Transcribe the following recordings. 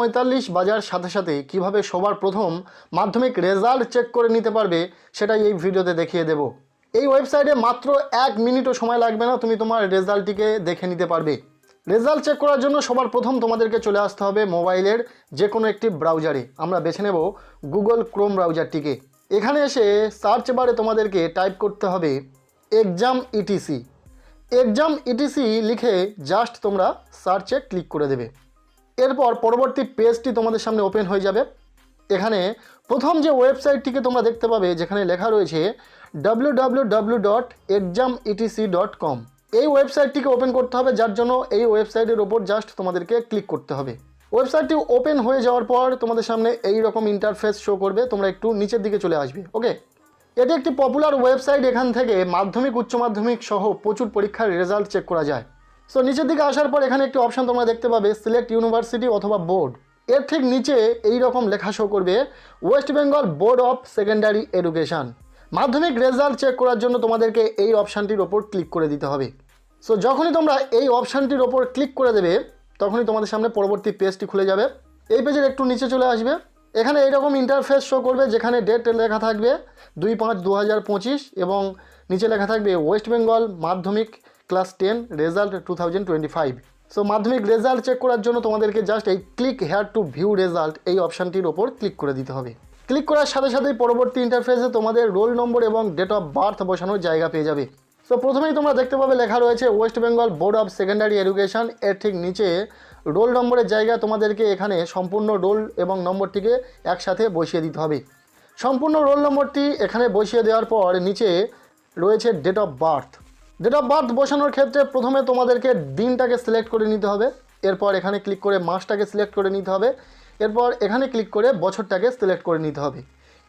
পঁয়তাল্লিশ বাজার সাথে সাথে কীভাবে সবার প্রথম মাধ্যমিক রেজাল্ট চেক করে নিতে পারবে সেটাই এই ভিডিওতে দেখিয়ে দেব। এই ওয়েবসাইটে মাত্র এক মিনিটও সময় লাগবে না, তুমি তোমার রেজাল্টটিকে দেখে নিতে পারবে। রেজাল্ট চেক করার জন্য সবার প্রথম তোমাদেরকে চলে আসতে হবে মোবাইলের যে কোনো একটি ব্রাউজারে। আমরা বেছে নেব গুগল ক্রোম ব্রাউজারটিকে। এখানে এসে সার্চ বারে তোমাদেরকে টাইপ করতে হবে এক্সাম ইটিসি। এক্সাম ইটিসি লিখে জাস্ট তোমরা সার্চে ক্লিক করে দেবে। এরপর পরবর্তী পেজটি তোমাদের সামনে ওপেন হয়ে যাবে। এখানে প্রথম যে ওয়েবসাইটটিকে তোমরা দেখতে পাবে, যেখানে লেখা রয়েছে W dot ETC dot com এই ওয়েবসাইটটিকে ওপেন করতে হবে, যার জন্য এই ওয়েবসাইটের ওপর জাস্ট তোমাদেরকে ক্লিক করতে হবে। ওয়েবসাইটটি ওপেন হয়ে যাওয়ার পর তোমাদের সামনে এই রকম ইন্টারফেস শো করবে, তোমরা একটু নিচের দিকে চলে আসবে ওকে এটি একটি পপুলার ওয়েবসাইট এখান থেকে মাধ্যমিক, উচ্চ মাধ্যমিক সহ প্রচুর পরীক্ষার রেজাল্ট চেক করা যায়। সো নিচের দিকে আসার পর এখানে একটি অপশান তোমরা দেখতে পাবে সিলেক্ট ইউনিভার্সিটি অথবা বোর্ড এর ঠিক নিচে এই রকম লেখা শো করবে West Bengal Board of Secondary Education Madhyamik result check করার জন্য তোমাদেরকে এই অপশানটির ওপর ক্লিক করে দিতে হবে। সো যখনই তোমরা এই অপশানটির ওপর ক্লিক করে দেবে, তখনই তোমাদের সামনে পরবর্তী পেজটি খুলে যাবে। এই পেজের একটু নিচে চলে আসবে। এখানে এইরকম ইন্টারফেস শো করবে, যেখানে ডেট লেখা থাকবে দুই পাঁচ দু এবং নিচে লেখা থাকবে West Bengal Madhyamik class ten result two thousand twenty five. So Madhyamik result check করার জন্য তোমাদেরকে জাস্ট এই click here to view result এই অপশানটির ওপর ক্লিক করে দিতে হবে। ক্লিক করার সাথে সাথেই পরবর্তী ইন্টারফেসে তোমাদের রোল নম্বর এবং ডেট অফ বার্থ বসানোর জায়গা পেয়ে যাবে। সো প্রথমেই তোমরা দেখতে পাবে লেখা রয়েছে West Bengal Board of Secondary Education এর ঠিক নিচে রোল নম্বরের জায়গায় তোমাদেরকে এখানে সম্পূর্ণ রোল এবং নম্বরটিকে একসাথে বসিয়ে দিতে হবে। সম্পূর্ণ রোল নম্বরটি এখানে বসিয়ে দেওয়ার পর নিচে রয়েছে date of birth date of birth বসানোর ক্ষেত্রে প্রথমে তোমাদেরকে দিনটাকে সিলেক্ট করে নিতে হবে। এরপর এখানে ক্লিক করে মাসটাকে সিলেক্ট করে নিতে হবে। এরপর এখানে ক্লিক করে বছরটাকে সিলেক্ট করে নিতে হবে।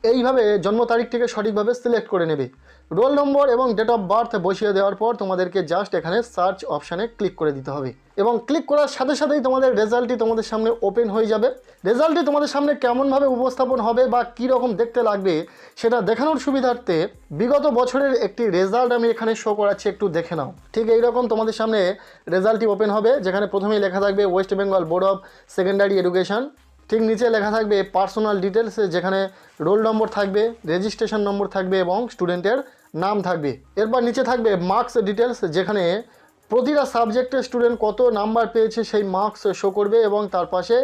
এইভাবে জন্ম তারিখ থেকে সঠিকভাবে সিলেক্ট করে নেবে। রোল নম্বর এবং ডেট অফ বার্থ বসিয়ে দেওয়ার পর তোমাদেরকে জাস্ট এখানে সার্চ অপশানে ক্লিক করে দিতে হবে। এবং ক্লিক করার সাথে সাথেই তোমাদের রেজাল্টটি তোমাদের সামনে ওপেন হয়ে যাবে। রেজাল্টটি তোমাদের সামনে কেমনভাবে উপস্থাপন হবে বা কী রকম দেখতে লাগবে, সেটা দেখানোর সুবিধার্থে বিগত বছরের একটি রেজাল্ট আমি এখানে শো করাচ্ছি, একটু দেখে নাও। ঠিক এইরকম তোমাদের সামনে রেজাল্টটি ওপেন হবে, যেখানে প্রথমেই লেখা থাকবে West Bengal Board of Secondary Education ঠিক নিচে লেখা থাকবে পার্সোনাল ডিটেলস যেখানে রোল নম্বর থাকবে রেজিস্ট্রেশন নম্বর থাকবে এবং স্টুডেন্টের নাম থাকবে। এরপর নিচে থাকবে মার্কস ডিটেলস যেখানে প্রতিটা সাবজেক্টের স্টুডেন্ট কত নাম্বার পেয়েছে সেই মার্কস শো করবে এবং তার পাশে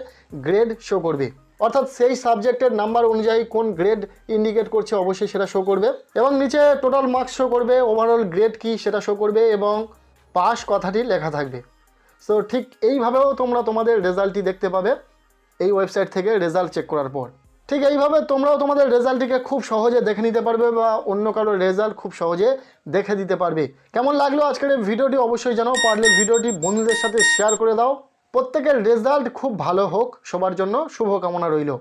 গ্রেড শো করবে। অর্থাৎ সেই সাবজেক্টের নাম্বার অনুযায়ী কোন গ্রেড ইন্ডিকেট করছে অবশ্যই সেটা শো করবে এবং নিচে টোটাল মার্কস শো করবে ওভারঅল গ্রেড কি সেটা শো করবে এবং পাস কথাটি লেখা থাকবে। সো ঠিক এইভাবেও তোমরা তোমাদের রেজাল্টটি দেখতে পাবে। এই ওয়েবসাইট থেকে রেজাল্ট চেক করার পর। ঠিক এইভাবে তোমরাও তোমাদের রেজাল্টটিকে খুব সহজে দেখে নিতে পারবে বা অন্য কারোর রেজাল্ট খুব সহজে দেখে দিতে পারবে। কেমন লাগল আজকের ভিডিওটি অবশ্যই জানাও, পারলে ভিডিওটি বন্ধুদের সাথে শেয়ার করে দাও। প্রত্যেকের রেজাল্ট খুব ভালো হোক, সবার জন্য শুভকামনা রইল।